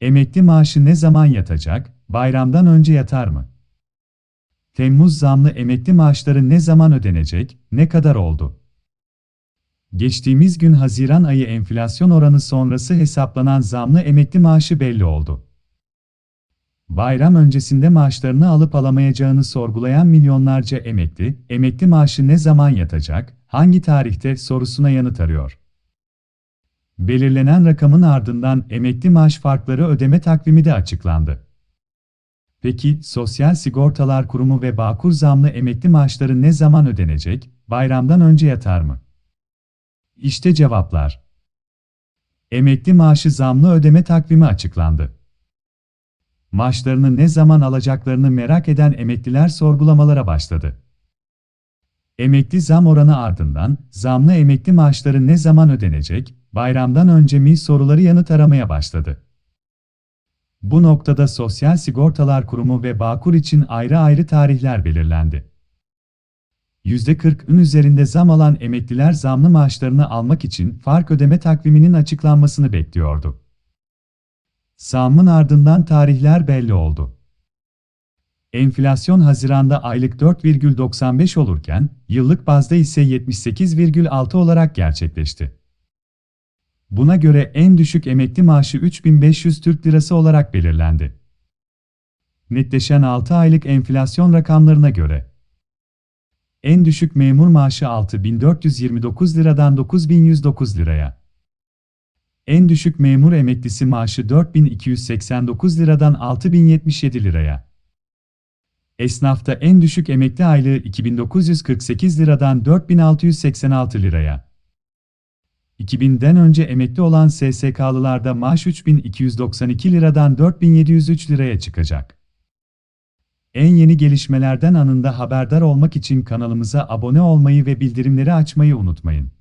Emekli maaşı ne zaman yatacak? Bayramdan önce yatar mı? Temmuz zamlı emekli maaşları ne zaman ödenecek? Ne kadar oldu? Geçtiğimiz gün Haziran ayı enflasyon oranı sonrası hesaplanan zamlı emekli maaşı belli oldu. Bayram öncesinde maaşlarını alıp alamayacağını sorgulayan milyonlarca emekli, emekli maaşı ne zaman yatacak, hangi tarihte sorusuna yanıt arıyor. Belirlenen rakamın ardından emekli maaş farkları ödeme takvimi de açıklandı. Peki, Sosyal Sigortalar Kurumu ve Bağkur zamlı emekli maaşları ne zaman ödenecek, bayramdan önce yatar mı? İşte cevaplar. Emekli maaşı zamlı ödeme takvimi açıklandı. Maaşlarını ne zaman alacaklarını merak eden emekliler sorgulamalara başladı. Emekli zam oranı ardından, zamlı emekli maaşları ne zaman ödenecek, bayramdan önce mi soruları yanıt aramaya başladı. Bu noktada Sosyal Sigortalar Kurumu ve Bağkur için ayrı ayrı tarihler belirlendi. %40'ın üzerinde zam alan emekliler zamlı maaşlarını almak için fark ödeme takviminin açıklanmasını bekliyordu. Zamın ardından tarihler belli oldu. Enflasyon Haziran'da aylık 4,95 olurken, yıllık bazda ise 78,6 olarak gerçekleşti. Buna göre en düşük emekli maaşı 3500 Türk Lirası olarak belirlendi. Netleşen 6 aylık enflasyon rakamlarına göre en düşük memur maaşı 6429 liradan 9109 liraya. En düşük memur emeklisi maaşı 4289 liradan 6077 liraya. Esnafta en düşük emekli aylığı 2948 liradan 4686 liraya. 2000'den önce emekli olan SSK'lılarda maaş 3292 liradan 4703 liraya çıkacak. En yeni gelişmelerden anında haberdar olmak için kanalımıza abone olmayı ve bildirimleri açmayı unutmayın.